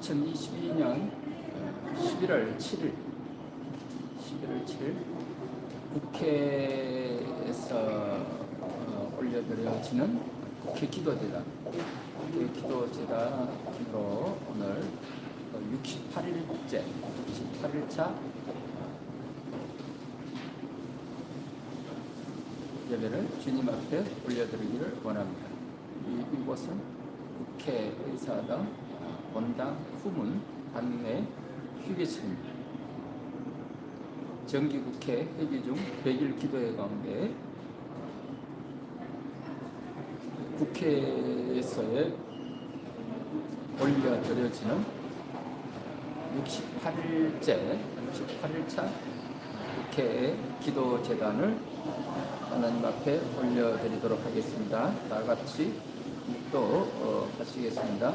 2022년 11월 7일 11월 7일 국회에서 어, 올려드려지는 국회 기도제단 국회 기도제단으로 오늘 68일째 68일차 예배를 주님 앞에 올려드리기를 원합니다. 이, 이곳은 국회 의사당 본당 후문 단내 휴게소입니다. 정기국회 회기 중 100일 기도회 가운데 국회에서의 올려드려지는 68일째 68일차 국회 기도재단을 하나님 앞에 올려드리도록 하겠습니다. 다 같이 또 어, 하시겠습니다.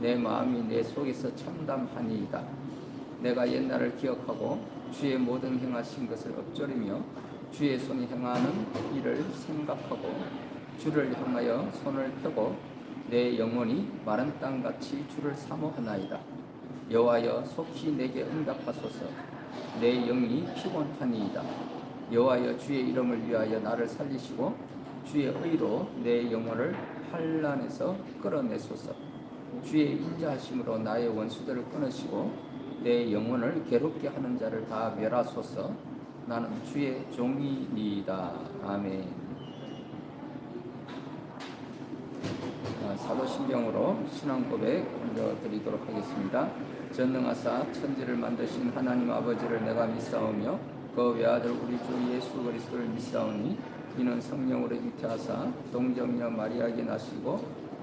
내 마음이 내 속에서 참담하니이다. 내가 옛날을 기억하고 주의 모든 행하신 것을 엎조리며 주의 손이 행하는 일을 생각하고 주를 향하여 손을 펴고 내 영혼이 마른 땅같이 주를 사모하나이다. 여호와여 속히 내게 응답하소서. 내 영이 피곤하니이다. 여호와여 주의 이름을 위하여 나를 살리시고 주의 의로 내 영혼을 환란에서 끌어내소서. 주의 인자하심으로 나의 원수들을 끊으시고 내 영혼을 괴롭게 하는 자를 다 멸하소서. 나는 주의 종이니이다. 아멘. 아, 사도신경으로 신앙 고백 올려드리도록 하겠습니다. 전능하사 천지를 만드신 하나님 아버지를 내가 믿사오며 그 외아들 우리 주 예수 그리스도를 믿사오니 이는 성령으로 잉태하사 동정녀 마리아에게 나시고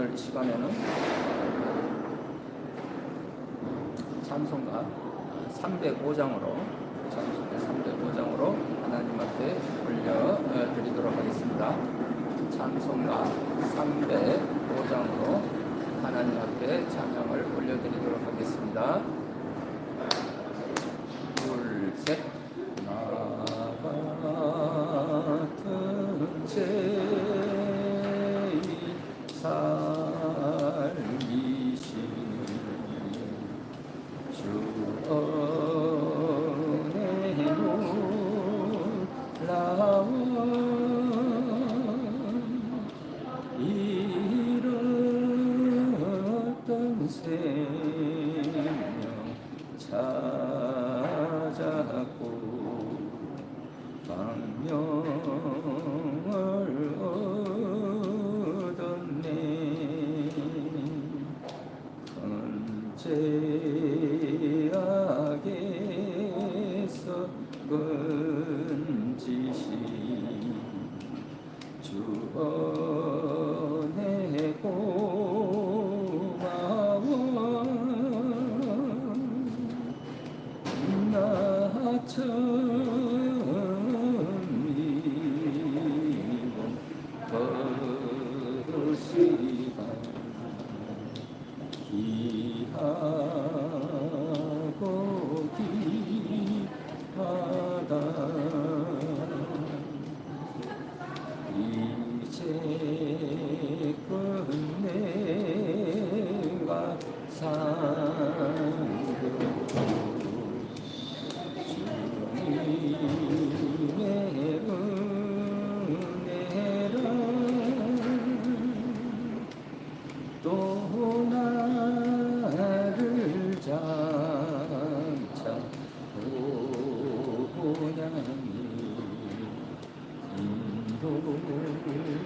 오늘 이 시간에는 찬송가 305장으로 찬송가 305장으로 하나님 앞에 올려 드리도록 하겠습니다. 찬송가 305장으로 하나님 앞에 찬양을 올려드리도록 하겠습니다. 둘, 셋. 나 같은 죄 say. 귀하다. 이제 路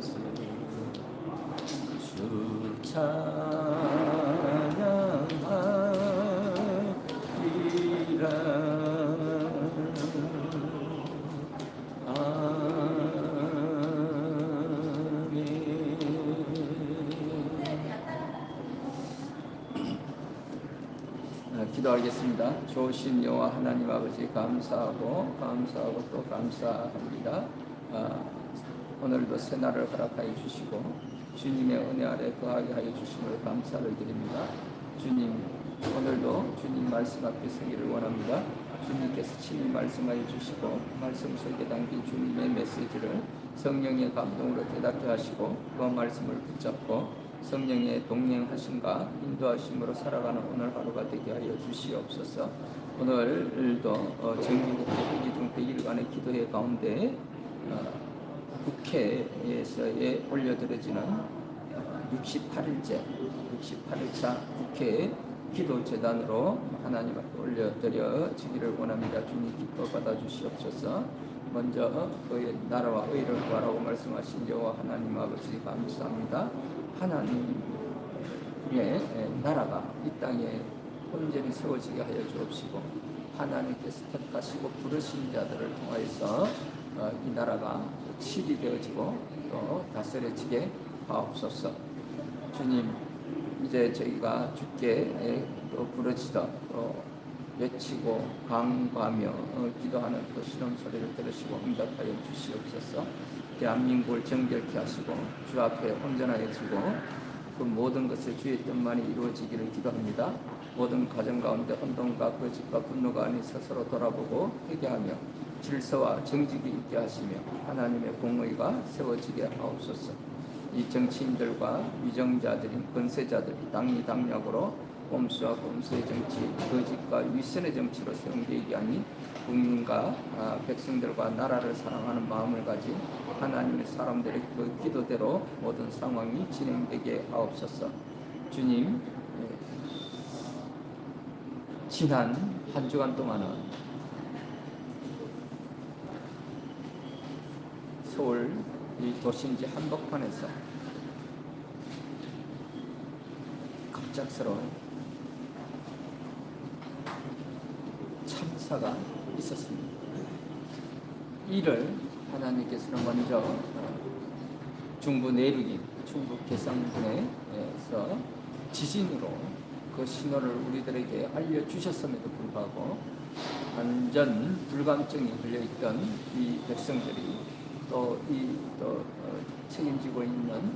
살면서 주찬 기도하겠습니다. 좋으신 여호와 하나님 아버지 감사하고 감사하고 또 감사합니다. 아, 오늘도 새날을 허락하여 주시고 주님의 은혜 아래 거하게 하여 주심을 감사를 드립니다. 주님 오늘도 주님 말씀 앞에 서기를 원합니다. 주님께서 친히 말씀하여 주시고 말씀 속에 담긴 주님의 메시지를 성령의 감동으로 깨닫게 하시고 그 말씀을 붙잡고 성령의 동행하심과 인도하심으로 살아가는 오늘 하루가 되게 하여 주시옵소서. 오늘도 어, 정기국 회기 중 100일간의 기도회 가운데 어, 국회에서의 올려드려지는 어, 68일째, 68일차 국회 기도 재단으로 하나님 앞에 올려드려지기를 원합니다. 주님 기뻐 받아 주시옵소서. 먼저 그의 나라와 의를 구하라고 말씀하신 여호와 하나님 아버지 감사합니다. 하나님의 나라가 이 땅에 온전히 세워지게 하여 주옵시고 하나님께서 택하시고 부르신 자들을 통하여서 어, 이 나라가 칠이 되어지고 또 다스려지게 하옵소서. 주님 이제 저희가 주께 또 부르짖어 또 외치고 강구하며 어, 기도하는 그 신음 소리를 들으시고 응답하여 주시옵소서. 대한민국을 정결케 하시고 주 앞에 온전하여지고 그 모든 것을 주의 뜻만이 이루어지기를 기도합니다. 모든 가정 가운데 혼돈과 거짓과 분노가 아닌 스스로 돌아보고 회개하며 질서와 정직이 있게 하시며 하나님의 공의가 세워지게 하옵소서. 이 정치인들과 위정자들인 권세자들이 당리 당략으로 꼼수와 꼼수의 정치, 거짓과 위선의 정치로 세운 계획이 아닌 국민과 아, 백성들과 나라를 사랑하는 마음을 가진 하나님의 사람들의 그 기도대로 모든 상황이 진행되게 하옵소서. 주님, 예, 지난 한 주간 동안은 서울 이 도심지 한복판에서 갑작스러운 참사가 있었습니다. 이를 하나님께서는 먼저 어, 중부 내륙인 충북 계산군에서 지진으로 그 신호를 우리들에게 알려주셨음에도 불구하고 완전 불감증이 걸려있던 이 백성들이 또 이 또 책임지고 있는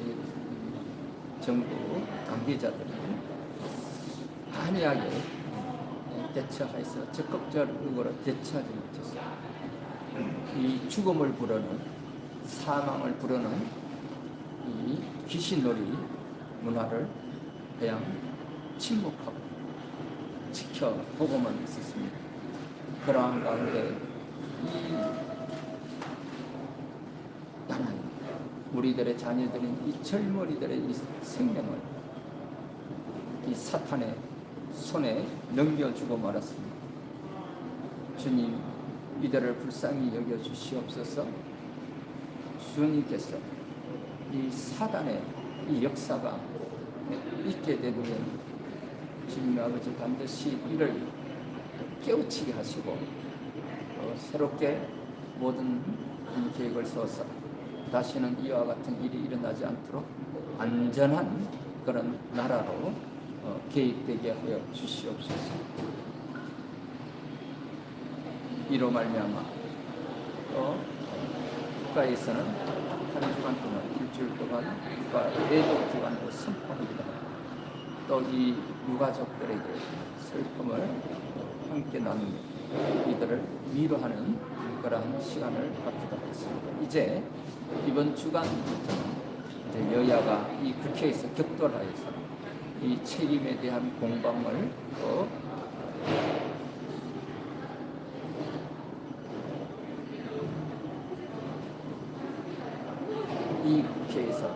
이 정부 관계자들이 한이하게 대처해서 적극적으로 대처하지 못했어요. 이 죽음을 부르는 사망을 부르는 이 귀신놀이 문화를 그냥 침묵하고 지켜보고만 있었습니다. 그러한 가운데 이 하나님, 우리들의 자녀들인 이 젊은이들의 이 생명을 이 사탄의 손에 넘겨주고 말았습니다. 주님, 이들을 불쌍히 여겨 주시옵소서. 주님께서 이 사단의 이 역사가 있게 되면 주님 아버지 반드시 이를 깨우치게 하시고 어, 새롭게 모든 이 계획을 세워서 다시는 이와 같은 일이 일어나지 않도록 안전한 그런 나라로 어, 계획되게 하여 주시옵소서. 이로 말미암아 또 국가에서는 한 주간 동안 일주일 동안 국가 기관으로 선포하기도 하고 또이 유가족들에게 슬픔을 함께 나누며 이들을 위로하는 그러한 시간을 갖기도 하겠습니다. 이제 이번 주간부터는 이제 여야가 이 국회에서 격돌하여서 이 책임에 대한 공방을 또 이 국회에서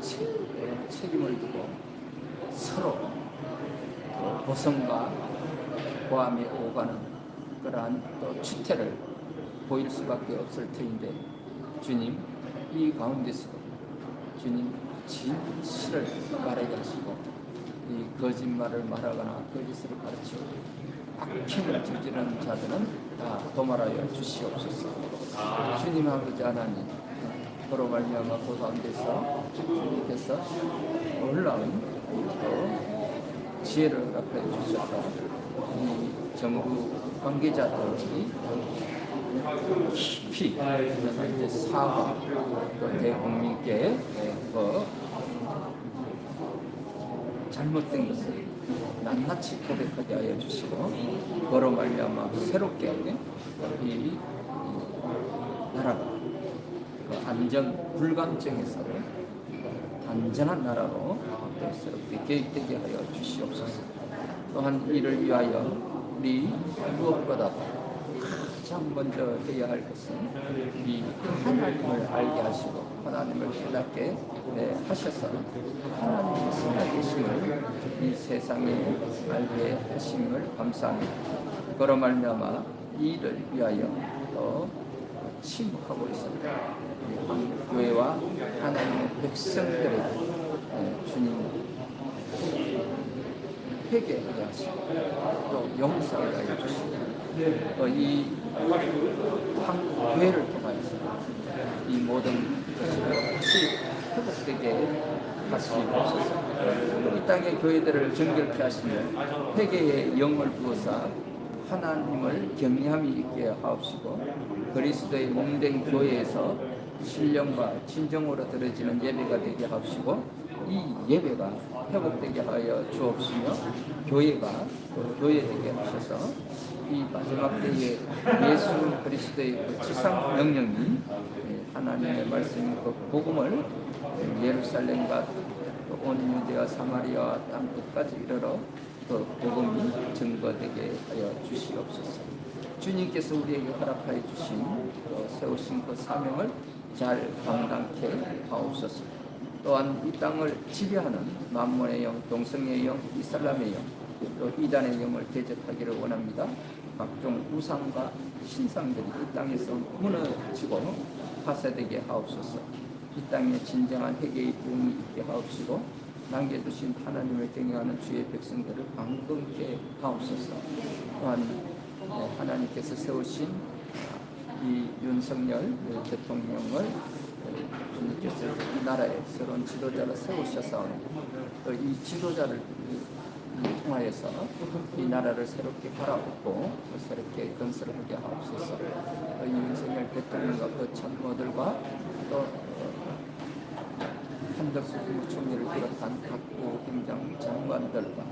책- 책임을 두고 서로 또 보성과 고함이 오가는 그러한 또 추태를 보일 수밖에 없을 터인데 주님 이 가운데서 주님 진실을 말하게 하시고 이 거짓말을 말하거나 거짓을 가르치고 악행을 저지르는 자들은 다 도말하여 주시옵소서. 주님 아버지 하나님 그로 말미암아 그 가운데서 주님께서 놀라운 또 지혜를 허락해 주셔서 이 정부 관계자들이 깊이 사과 또 대국민께 그 잘못된 것을 낱낱이 고백하게 하여 주시고 그로 말미암아 새롭게 이, 이 나라가 그 안전 불감증에서 안전한 나라로 또 새롭게 계획되게 하여 주시옵소서. 또한 이를 위하여 우리 무엇보다 가장 먼저 해야 할 것은 이 하나님을 알게 하시고 하나님을 깨닫게 네, 하셔서 하나님의 살아계심을 이 세상에 알게 하심을 감사합니다. 그로 말미암아 이를 위하여 또 침묵하고 있습니다. 이 교회와 하나님의 백성들에게 네, 주님 회개하게 하시고 또 용서를 하여 주시고 또이 한국 교회를 통하여서 이 모든 다시 회복되게 하시옵소서 이 땅의 교회들을 정결케 하시며 회개의 영을 부어서 하나님을 경외함이 있게 하옵시고 그리스도의 몸된 교회에서 신령과 진정으로 드려지는 예배가 되게 하옵시고 이 예배가 회복되게 하여 주옵시며 교회가 또 교회되게 하셔서 이 마지막 때에 예수 그리스도의 그 지상 명령이 하나님의 말씀 그 복음을 예루살렘과 온 유대와 사마리아와 땅 끝까지 이르러 그 복음이 증거되게 하여 주시옵소서. 주님께서 우리에게 허락하여 주신 또 세우신 그 사명을 잘 감당케 하옵소서. 또한 이 땅을 지배하는 만몬의 영, 동성의 영, 이슬람의 영, 또 이단의 영을 대적하기를 원합니다. 각종 우상과 신상들이 이 땅에서 무너지고 파쇄되게 하옵소서. 이 땅에 진정한 회개의 부흥이 있게 하옵시고 남겨두신 하나님을 경외하는 주의 백성들을 방금케 하옵소서. 또한 네, 하나님께서 세우신 이 윤석열 대통령을 주님께서 이 나라의 새로운 지도자를 세우셔서 또 이 지도자를 통하여서 이 나라를 새롭게 바라보고 새롭게 건설하게 하옵소서. 또이 윤석열 대통령과 그 참모들과 또 어, 한덕수 국무총리를 비롯한 각부 행정 장관들과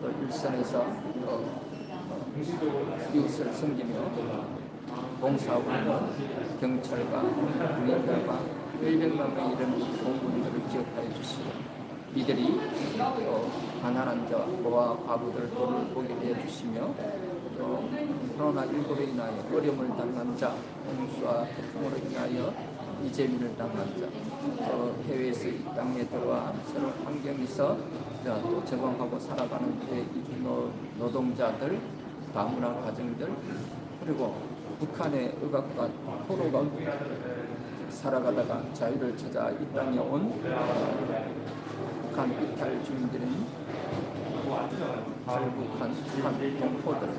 또 일선에서 또 어, 이웃을 섬기며 있는 경찰과 군인들과 100만 명이 이르는 공군들을 기억하여 주시고 이들이 또 가난한 자와 고아 과부들을 보게 해 주시며 또 코로나19로 인하여 어려움을 당한 자, 홍수와 태풍으로 인하여 이재민을 당한 자, 또 해외에서 이 땅에 들어와 새로운 환경에서 또 적응하고 살아가는 이주 노동자들, 다문화 가정들, 그리고 북한의 의학과 포로가 살아가다가 자유를 찾아 이 땅에 온 북한 이탈 주민들은 탈북한 북한 동포들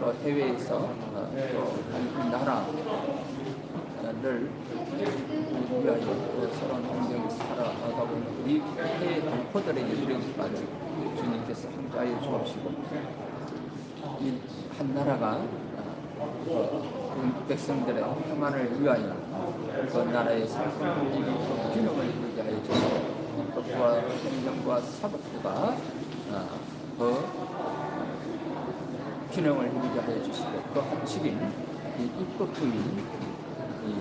또 해외에서 어, 또이 나라를 위하여 또 새로운 환경에서 살아가고 있는 우리 해외 동포들에게 이르기까지 주님께서 함께하여 주옵시고 이 한 나라가 그 백성들의 평안을 위하여 그 나라의 삶을 균형을 이루게 하여 주시고 법과 행정과 사법부가 어, 그 균형을 하여 주시고 그 한축인 이 입법 부인 이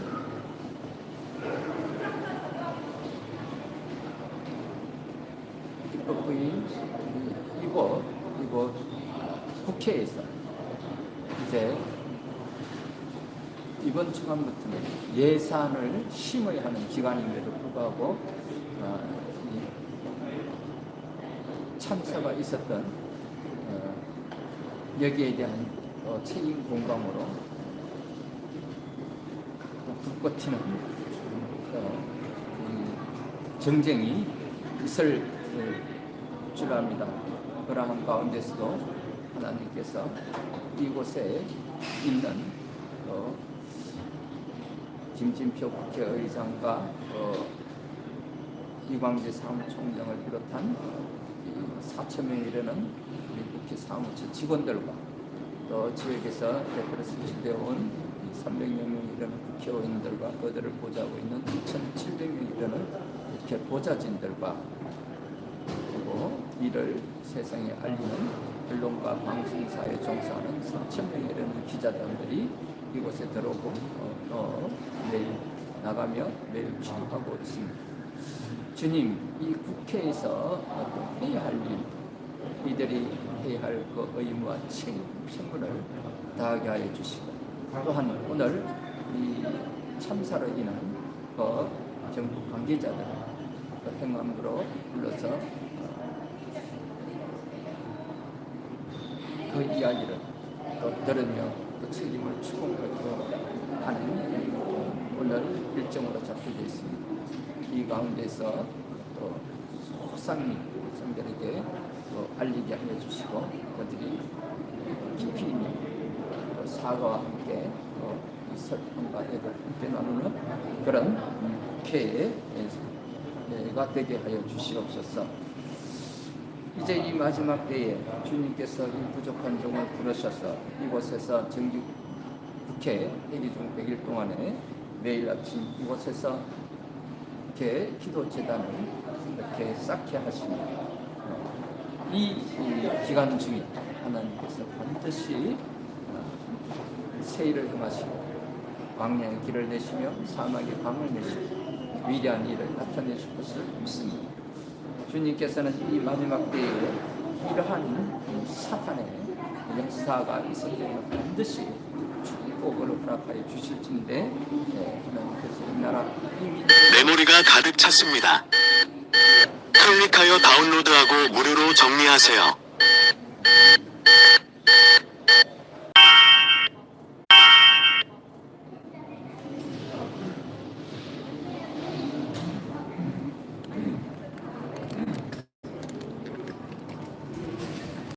입법 부인 이- 이곳 이곳 국회에서 이제 이번 주간부터는 예산을 심의하는 기관임에도 불구하고 어, 이 참사가 있었던 어, 여기에 대한 어, 책임 공감으로 불꽃 튀는 어, 이 정쟁이 있을 어, 줄 압니다. 그러한 가운데서도 하나님께서 이곳에 있는 어, 김진표 국회의장과 어, 이광재 사무총장을 비롯한 4천 명이 이르는 우리 국회 사무처 직원들과 또 지역에서 대표로 선출되어 온 300명 이르는 국회의원들과 그들을 보좌하고 있는 2,700명 이르는 국회 보좌진들과 그리고 이를 세상에 알리는 언론과 방송사에 종사하는 3,000명에 이르는 기자단들이 이곳에 들어오고 어, 또 매일 나가며 매일 취급하고 있습니다. 주님, 이 국회에서 어떤 해야 할 일, 이들이 해야 할그 의무와 책임, 책무를 다하게 하여 주시고, 또한 오늘 이 참사로 인한 그 정부 관계자들 그 행함으로 불러서 그 이야기를 또 들으며 또 책임을 추궁하고 하는 오늘 일정으로 잡혀져 있습니다. 이 가운데서 또 소상히 성들에게 또 알리게 하여 주시고 그들이 깊이 있는 또 사과와 함께 또이 설명과 애를 함께 나누는 그런 교회가 되게 하여 주시옵소서. 이제 이 마지막 때에 주님께서 이 부족한 종을 부르셔서 이곳에서 정기 국회 회기 중 100일 동안에 매일 아침 이곳에서 이렇게 기도 재단을 이렇게 쌓게 하십니다. 어, 이, 이 기간 중에 하나님께서 반드시 어, 세일을 금하시고 광야의 길을 내시며 사막의 강을 내시고 위대한 일을 나타내실 것을 믿습니다. 주님께서는 이 마지막 때에 이러한 사탄의 역사가 때는 반드시 축복으로 허락하여 주실진데 예, 하나님께서 이 나라 메모리가 가득 찼습니다. 클릭하여 다운로드하고 무료로 정리하세요.